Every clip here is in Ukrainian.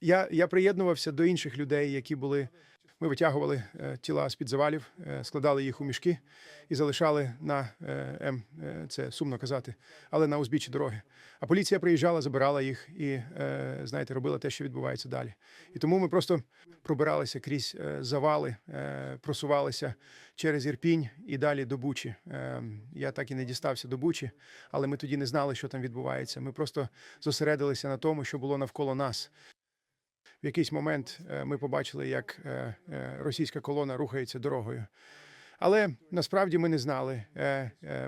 Я, я приєднувався до інших людей, які були. Ми витягували е, тіла з-під завалів, е, складали їх у мішки і залишали на е, М, е, це сумно казати, але на узбіччі дороги. А поліція приїжджала, забирала їх і, знаєте, робила те, що відбувається далі. І тому ми просто пробиралися крізь завали, просувалися через Ірпінь і далі до Бучі. Е, Я так і не дістався до Бучі, але ми тоді не знали, що там відбувається. Ми просто зосередилися на тому, що було навколо нас. Якийсь момент е, ми побачили, як е, е, російська колона рухається дорогою. Але насправді ми не знали.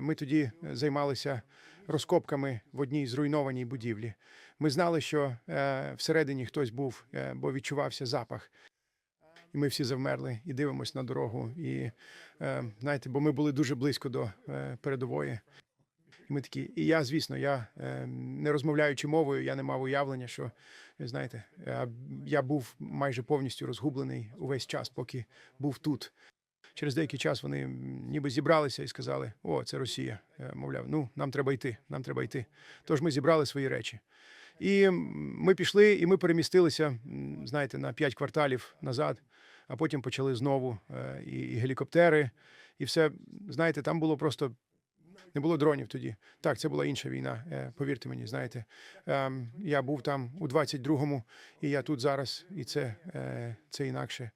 Ми тоді займалися розкопками в одній зруйнованій будівлі. Ми знали, що всередині хтось був, бо відчувався запах. І ми всі завмерли і дивимося на дорогу. І знаєте, бо ми були дуже близько до передової. І ми такі, і я, звісно, я е, не розмовляючи мовою, я не мав уявлення, що ви знаєте, е, я був майже повністю розгублений увесь час, поки був тут. Через деякий час вони ніби зібралися і сказали: О, це Росія. Е, Мовляв, ну нам треба йти, нам треба йти. Тож ми зібрали свої речі. І ми пішли, і ми перемістилися, знаєте, на п'ять кварталів назад, а потім почали знову е, і, і гелікоптери, і все. Знаєте, там було просто не було дронів тоді. Так, це була інша війна. е, Повірте мені, знаєте. Ем, Я був там у 22-му, і я тут зараз, і це, е, це інакше.